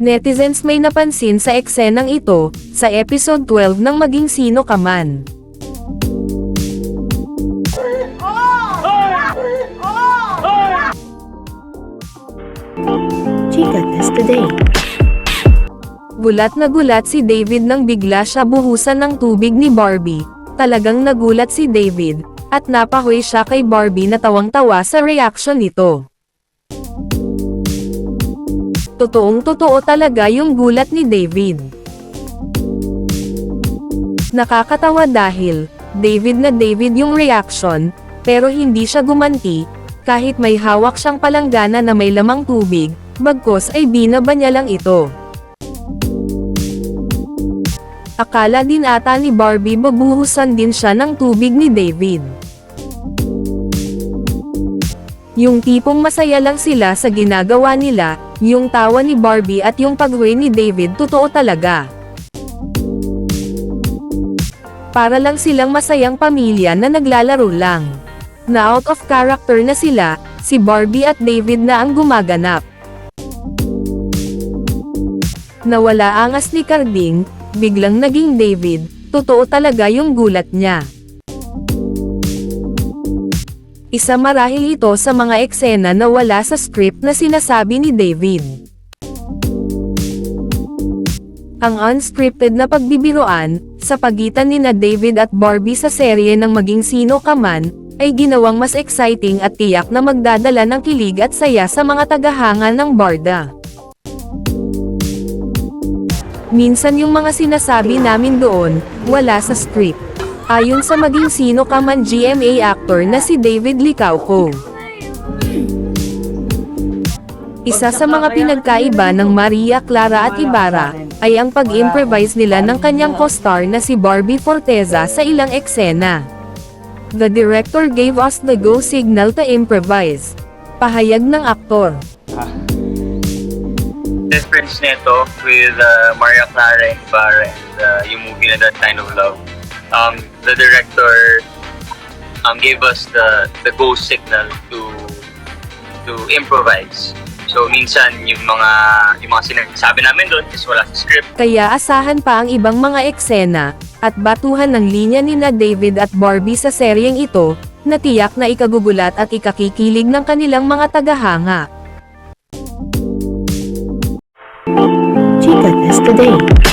Netizens may napansin sa eksenang ito, sa episode 12 ng Maging Sino Ka Man. Chica Test Today. Gulat na gulat si David nang bigla siya buhusan ng tubig ni Barbie. Talagang nagulat si David, at napahoy siya kay Barbie na tawang-tawa sa reaction nito. Totoong totoo talaga yung gulat ni David. Nakakatawa dahil, David na David yung reaction, pero hindi siya gumanti, kahit may hawak siyang palanggana na may lamang tubig, bagkos ay binaba niya lang ito. Akala din ata ni Barbie babuhusan din siya ng tubig ni David. Yung tipong masaya lang sila sa ginagawa nila, yung tawa ni Barbie at yung paghuwi ni David totoo talaga. Para lang silang masayang pamilya na naglalaro lang. Na out of character na sila, si Barbie at David na ang gumaganap. Nawala angas ni Carding, biglang naging David, totoo talaga yung gulat niya. Isa marahil ito sa mga eksena na wala sa script na sinasabi ni David. Ang unscripted na pagbibiroan, sa pagitan ni na David at Barbie sa serye ng Maging Sino Ka Man, ay ginawang mas exciting at tiyak na magdadala ng kilig at saya sa mga tagahanga ng Barda. Minsan yung mga sinasabi namin doon, wala sa script. Ayon sa maging sino ka man GMA actor na si David Licauco. Isa sa mga pinagkaiba ng Maria Clara at Ibarra, ay ang pag-improvise nila ng kanyang co-star na si Barbie Forteza sa ilang eksena. The director gave us the go signal to improvise. Pahayag ng aktor. difference nito with uh, Maria Clara and Ibarra and uh, yung movie na That Kind of Love. Um, the director um, gave us the the go signal to to improvise. So minsan yung mga yung mga sinasabi namin doon is wala sa script. Kaya asahan pa ang ibang mga eksena, at batuhan ng linya ni na David at Barbie sa seryeng ito, na tiyak na ikagugulat at ikakikilig ng kanilang mga tagahanga. Chica Test Today.